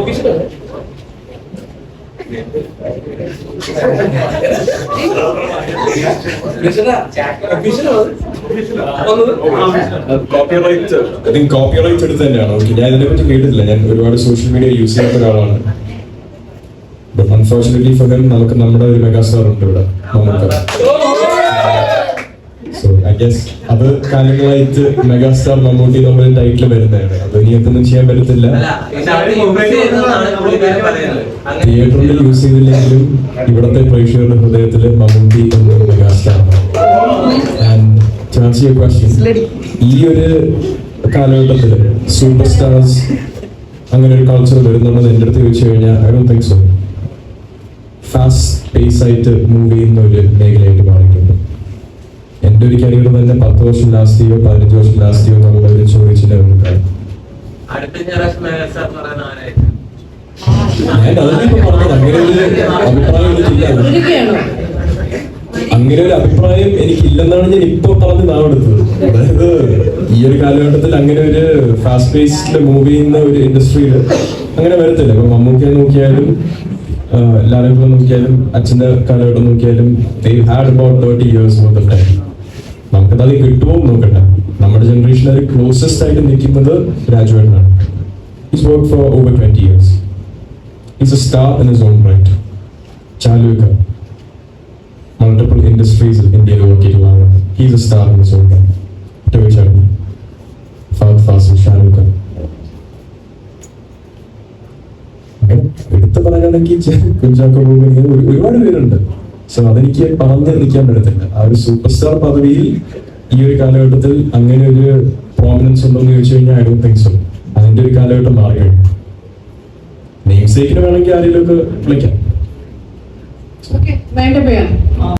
ഒഫീഷ്യലാണ് copyright I think copyright എടുത്ത് തന്നെയാണ്. Okay ഞാൻ ഇതിനെ പറ്റി കേട്ടിട്ടില്ല. ഞാൻ ഒരുപാട് സോഷ്യൽ മീഡിയ യൂസ് ചെയ്യാത്ത ഒരാളാണ്. അൺഫോർച്ചുനേറ്റ്ലി ഫോർ നമുക്ക് നമ്മുടെ ഒരു മെഗാസ്റ്റാർ ഉണ്ട് ഇവിടെ. നമുക്ക്. സോ ഐ ഗസ് അത് കാലങ്ങളായിട്ട് മെഗാസ്റ്റാർ മമ്മൂട്ടി നമ്മുടെ ടൈറ്റിൽ വരുന്നതാണ്. അത് ഇനി എന്തൊന്നും ചെയ്യാൻ പറ്റത്തില്ല. തിയേറ്ററിൽ യൂസ് ചെയ്തില്ലെങ്കിലും ഇവിടുത്തെ പ്രേക്ഷകരുടെ ഹൃദയത്തിൽ മമ്മൂട്ടി എന്നൊരു മെഗാസ്റ്റാർ ഈ ഒരു കാലഘട്ടത്തിൽ സൂപ്പർ സ്റ്റാർസ് അങ്ങനെ ഒരു കൾച്ചർ വരുന്നുണ്ടെന്ന് എന്റെ അടുത്ത് ചോദിച്ചു കഴിഞ്ഞാൽ I don't think so fast pace ആയിട്ട് മൂവ് ചെയ്യുന്ന ഒരു മേഖലയായിട്ട് മാറിയിട്ടുണ്ട്. എന്റെ ഒരു കരിയർ തന്നെ പത്ത് വർഷം ലാസ്റ്റ് ചെയ്യോ പതിനഞ്ച് വർഷം ലാസ്റ്റ് ചെയ്യോ എന്നുള്ള ചോദിച്ചില്ല ചോദിച്ചിട്ടുണ്ടായിരുന്നു ഞാൻ പറഞ്ഞത് അങ്ങനെ ഒരു അഭിപ്രായം എനിക്കില്ല അങ്ങനെ ഒരു അഭിപ്രായം എനിക്കില്ലെന്നാണ് ഞാൻ ഇപ്പൊ പറഞ്ഞ് നാവെടുത്തത്. അതായത് ഈ ഒരു കാലഘട്ടത്തിൽ അങ്ങനെ ഒരു ഫാസ്റ്റ് പേസ്ഡ് മൂവ് ചെയ്യുന്ന ഒരു ഇൻഡസ്ട്രിയിൽ അങ്ങനെ വരത്തില്ല. ഇപ്പൊ മമ്മൂക്കിയെ നോക്കിയാലും ലാലപ്പുറം നോക്കിയാലും അച്ഛന്റെ കാലഘട്ടം നോക്കിയാലും had about thirty years for the time അത് കിട്ടുമോ നോക്കട്ടെ. നമ്മുടെ ജനറേഷൻ അത് ക്ലോസസ്റ്റ് ആയിട്ട് നിൽക്കുന്നത് രാജുവേട്ടനാണ്. His work for over twenty years is a star in his own right ചാലുക്ക multiple industries ഇന്ത്യയിൽ work around. He's a star in his own right Shah Rukh Khan. അങ്ങനെ എടുത്തു പറയാനാണെങ്കിൽ കുഞ്ചാക്കോ ഒരുപാട് പേരുണ്ട്. സോ അതെനിക്ക് പറഞ്ഞ് നിൽക്കാൻ പറ്റത്തില്ല. ആ ഒരു സൂപ്പർ സ്റ്റാർ പദവിയിൽ ഈ ഒരു കാലഘട്ടത്തിൽ അങ്ങനെ ഒരു പ്രോമിനൻസ് ഉണ്ടോ എന്ന് ചോദിച്ചു കഴിഞ്ഞാൽ ഐ ഡോ തിങ്ക് സോ അതിന്റെ ഒരു കാലഘട്ടം മാറി കഴിഞ്ഞു. നെയിം സേക്കിന് വേണമെങ്കിൽ ആരെങ്കിലും ഒക്കെ വിളിക്കാം വേണ്ട.